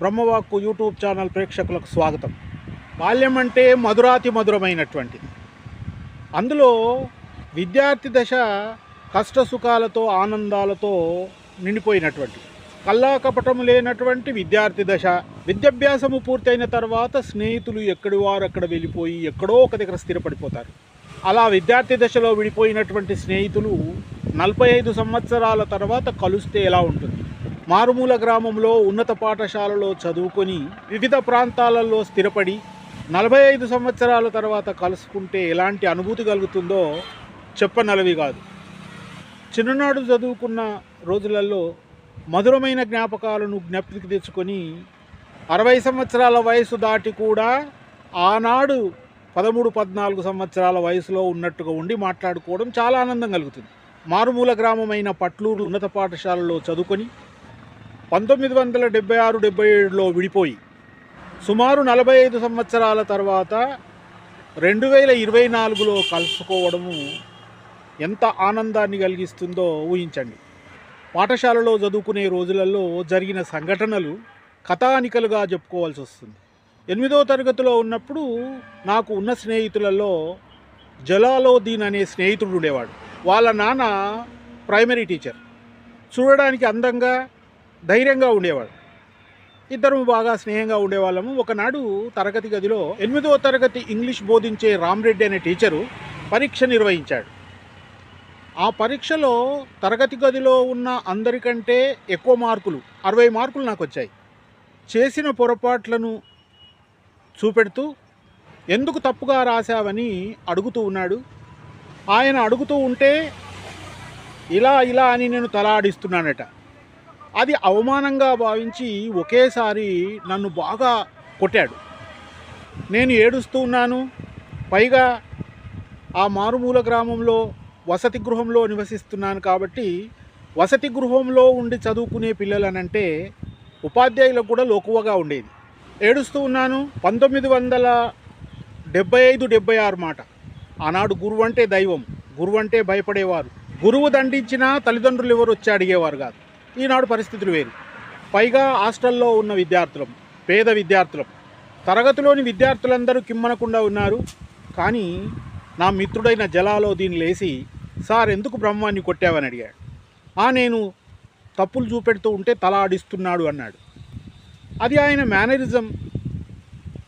బ్రహ్మవాక్కు YouTube channel ప్రేక్షకులకు స్వాగతం. బాల్యం అంటే మధురాతి మధురమైనటువంటిది అందులో విద్యార్థి దశ కష్ట సుఖాలతో ఆనందాలతో నిండిపోయినటువంటి. కల్లాకపటము లేనటువంటి విద్యార్థి దశ. విద్యాభ్యాసము పూర్తయిన తర్వాత స్నేహితులు ఎక్కడి వారు అక్కడ వెళ్ళిపోయి ఎక్కడో ఒక దగ్గర స్థిరపడిపోతారు. అలా విద్యార్థి దశలో విడిపోయినటువంటి స్నేహితులు నలభై ఐదు సంవత్సరాల తర్వాత కలిస్తే ఎలా ఉంటుంది? మారుమూల గ్రామంలో ఉన్నత పాఠశాలలో చదువుకొని వివిధ ప్రాంతాలలో స్థిరపడి నలభై ఐదు సంవత్సరాల తర్వాత కలుసుకుంటే ఎలాంటి అనుభూతి కలుగుతుందో చెప్పనలవి కాదు. చిన్ననాడు చదువుకున్న రోజులలో మధురమైన జ్ఞాపకాలను జ్ఞప్తికి తెచ్చుకొని అరవై సంవత్సరాల వయసు దాటి కూడా ఆనాడు పదమూడు పద్నాలుగు సంవత్సరాల వయసులో ఉన్నట్టుగా ఉండి మాట్లాడుకోవడం చాలా ఆనందం కలుగుతుంది. మారుమూల గ్రామమైన పట్లూరు ఉన్నత పాఠశాలలో చదువుకొని పంతొమ్మిది వందల డెబ్బై ఆరు డెబ్బై ఏడులో విడిపోయి సుమారు నలభై ఐదు సంవత్సరాల తర్వాత రెండు వేల ఇరవై నాలుగులో కలుసుకోవడము ఎంత ఆనందాన్ని కలిగిస్తుందో ఊహించండి. పాఠశాలలో చదువుకునే రోజులలో జరిగిన సంఘటనలు కథానికలుగా చెప్పుకోవాల్సి వస్తుంది. ఎనిమిదో తరగతిలో ఉన్నప్పుడు నాకు ఉన్న స్నేహితులలో జలాలోదీన్ అనే స్నేహితుడు ఉండేవాడు. వాళ్ళ నాన్న ప్రైమరీ టీచర్. చూడడానికి అందంగా ధైర్యంగా ఉండేవాడు ఇద్దరు బాగా స్నేహంగా ఉండేవాళ్ళము. ఒకనాడు తరగతి గదిలో ఎనిమిదవ తరగతి ఇంగ్లీష్ బోధించే రామ్రెడ్డి అనే టీచరు పరీక్ష నిర్వహించాడు. ఆ పరీక్షలో తరగతి గదిలో ఉన్న అందరికంటే ఎక్కువ మార్కులు అరవై మార్కులు నాకు వచ్చాయి. చేసిన పొరపాట్లను చూపెడుతూ ఎందుకు తప్పుగా రాశావని అడుగుతూ ఉన్నాడు. ఆయన అడుగుతూ ఉంటే ఇలా ఇలా అని నేను తలాడిస్తున్నానట. అది అవమానంగా భావించి ఒకేసారి నన్ను బాగా కొట్టాడు. నేను ఏడుస్తూ ఉన్నాను. పైగా ఆ మారుమూల గ్రామంలో వసతి గృహంలో నివసిస్తున్నాను కాబట్టి వసతి గృహంలో ఉండి చదువుకునే పిల్లలనంటే ఉపాధ్యాయులకు కూడా లోకువగా ఉండేది. ఏడుస్తూ ఉన్నాను. పంతొమ్మిది వందల డెబ్బై ఐదు డెబ్బై ఆరు మాట. ఆనాడు గురువు అంటే దైవం గురువు అంటే భయపడేవారు. గురువు దండించినా తల్లిదండ్రులు ఎవరు వచ్చి అడిగేవారు కాదు. ఈనాడు పరిస్థితులు వేరు. పైగా హాస్టల్లో ఉన్న విద్యార్థులం పేద విద్యార్థులం తరగతిలోని విద్యార్థులందరూ కిమ్మనకుండా ఉన్నారు. కానీ నా మిత్రుడైన జలాలో దీన్ని లేచి సార్ ఎందుకు బ్రహ్మాన్ని కొట్టావని అడిగాడు. ఆ నేను తప్పులు చూపెడుతూ ఉంటే తల ఆడిస్తున్నాడు అన్నాడు. అది ఆయన మేనరిజం.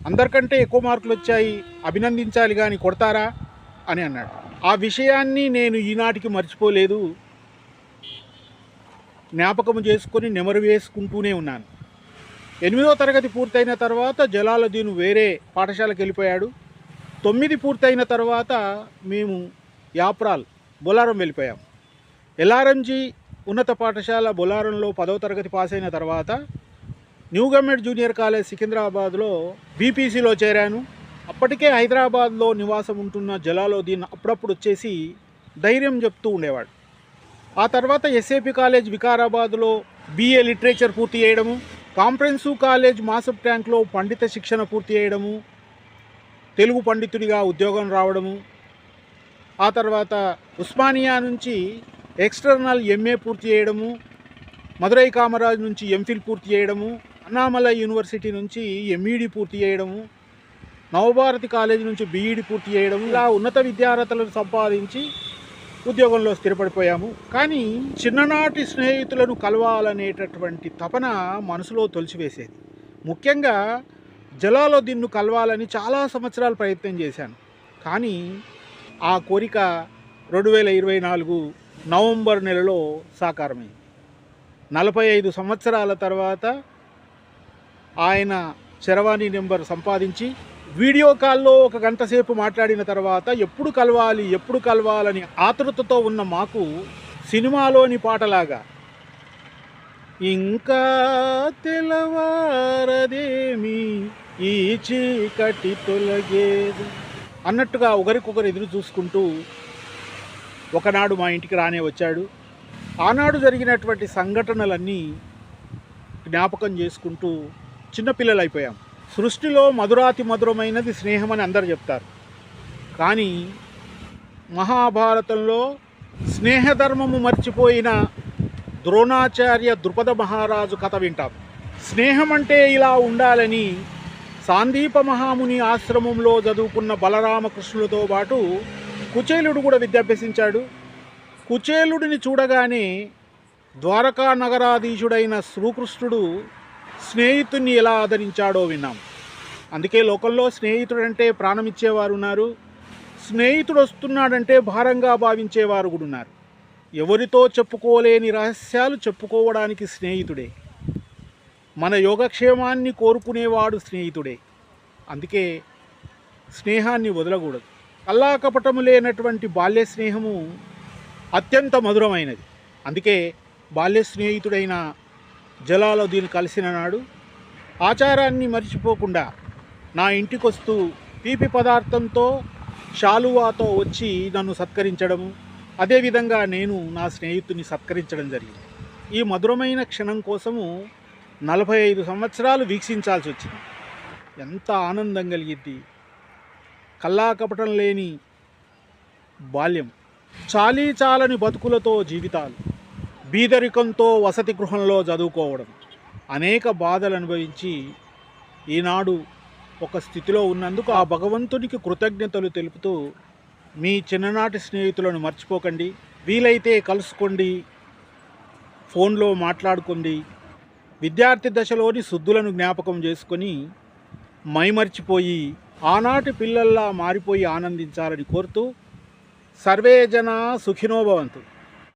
అందరికంటే ఎక్కువ మార్కులు వచ్చాయి. అభినందించాలి కానీ కొడతారా? అని అన్నాడు. ఆ విషయాన్ని నేను ఈనాటికి మర్చిపోలేదు. జ్ఞాపకం చేసుకొని నెమరు వేసుకుంటూనే ఉన్నాను. ఎనిమిదో తరగతి పూర్తయిన తర్వాత జలాలుద్దీన్ వేరే పాఠశాలకు వెళ్ళిపోయాడు. తొమ్మిది పూర్తయిన తర్వాత మేము యాప్రాల్ బొలారం వెళ్ళిపోయాం. ఎల్ఆర్ఎంజీ ఉన్నత పాఠశాల బొలారంలో పదవ తరగతి పాస్ అయిన తర్వాత న్యూ గవర్నమెంట్ జూనియర్ కాలేజ్ సికింద్రాబాద్లో బీపీసీలో చేరాను. అప్పటికే హైదరాబాద్లో నివాసం ఉంటున్న జలాలుద్దీన్ అప్పుడప్పుడు వచ్చేసి ధైర్యం చెప్తూ ఉండేవాడు. ఆ తర్వాత ఎస్ఏపి కాలేజ్ వికారాబాద్లో బీఏ లిటరేచర్ పూర్తి చేయడము కాంప్రెన్సివ్ కాలేజ్ మాసప్ ట్యాంక్లో పండిత శిక్షణ పూర్తి చేయడము తెలుగు పండితుడిగా ఉద్యోగం రావడము ఆ తర్వాత ఉస్మానియా నుంచి ఎక్స్టర్నల్ ఎంఏ పూర్తి చేయడము మదురై కామరాజ్ నుంచి ఎంఫిల్ పూర్తి చేయడము అన్నామలై యూనివర్సిటీ నుంచి ఎంఈడి పూర్తి చేయడము నవభారతి కాలేజ్ నుంచి బీఈడి పూర్తి చేయడం ఇలా ఉన్నత విద్యార్హతలను సంపాదించి ఉద్యోగంలో స్థిరపడిపోయాము. కానీ చిన్ననాటి స్నేహితులను కలవాలనేటటువంటి తపన మనసులో తొలిచివేసేది. ముఖ్యంగా జలాలో దిన్ను కలవాలని చాలా సంవత్సరాలు ప్రయత్నం చేశాను. కానీ ఆ కోరిక రెండు వేల ఇరవై నాలుగు నవంబర్ నెలలో సాకారమైంది. నలభై ఐదు సంవత్సరాల తర్వాత ఆయన చరవాణి నెంబర్ సంపాదించి వీడియో కాల్లో ఒక గంట సేపు మాట్లాడిన తర్వాత ఎప్పుడు కలవాలి ఎప్పుడు కలవాలని ఆతృతతో ఉన్న మాకు సినిమాలోని పాటలాగా ఇంకా తెలవారదేమి ఈ చీకటి తొలగేది అన్నట్టుగా ఒకరికొకరు ఎదురు చూసుకుంటూ ఒకనాడు మా ఇంటికి రానే వచ్చాడు. ఆనాడు జరిగినటువంటి సంఘటనలన్నీ జ్ఞాపకం చేసుకుంటూ చిన్నపిల్లలు అయిపోయాం సృష్టిలో మధురాతి మధురమైనది స్నేహం అని అందరు చెప్తారు. కానీ మహాభారతంలో స్నేహధర్మము మర్చిపోయిన ద్రోణాచార్య ద్రుపద మహారాజు కథ వింటాం. స్నేహం అంటే ఇలా ఉండాలని సాందీప మహాముని ఆశ్రమంలో చదువుకున్న బలరామకృష్ణులతో పాటు కుచేలుడు కూడా విద్యాభ్యసించాడు. కుచేలుడిని చూడగానే ద్వారకా నగరాధీశుడైన శ్రీకృష్ణుడు స్నేహితుణ్ణి ఎలా ఆదరించాడో విన్నాం. అందుకే లోకంలో స్నేహితుడంటే ప్రాణం ఇచ్చేవారు ఉన్నారు. స్నేహితుడు వస్తున్నాడంటే భారంగా భావించేవారు కూడా ఉన్నారు. ఎవరితో చెప్పుకోలేని రహస్యాలు చెప్పుకోవడానికి స్నేహితుడే. మన యోగక్షేమాన్ని కోరుకునేవాడు స్నేహితుడే. అందుకే స్నేహాన్ని వదలకూడదు. కల్లాకపటము లేనటువంటి బాల్య స్నేహము అత్యంత మధురమైనది. అందుకే బాల్య స్నేహితుడైన జలాలుద్దీన్ కలిసిన నాడు ఆచారాన్ని మర్చిపోకుండా నా ఇంటికొస్తూ తీపి పదార్థంతో శాలువాతో వచ్చి నన్ను సత్కరించడము. అదేవిధంగా నేను నా స్నేహితుని సత్కరించడం జరిగింది. ఈ మధురమైన క్షణం కోసము నలభై ఐదు సంవత్సరాలు వీక్షించాల్సి వచ్చింది. ఎంత ఆనందం కలిగిద్ది. కల్లా కపటం లేని బాల్యం. చాలీ చాలని బతుకులతో జీవితాలు. బీదరికంతో వసతి గృహంలో చదువుకోవడం. అనేక బాధలు అనుభవించి ఈనాడు ఒక స్థితిలో ఉన్నందుకు ఆ భగవంతునికి కృతజ్ఞతలు తెలుపుతూ మీ చిన్ననాటి స్నేహితులను మర్చిపోకండి. వీలైతే కలుసుకోండి. ఫోన్లో మాట్లాడుకోండి. విద్యార్థి దశలోని శుద్ధులను జ్ఞాపకం చేసుకొని మైమర్చిపోయి ఆనాటి పిల్లల్లా మారిపోయి ఆనందించాలని కోరుతూ సర్వేజన సుఖినోభవంతు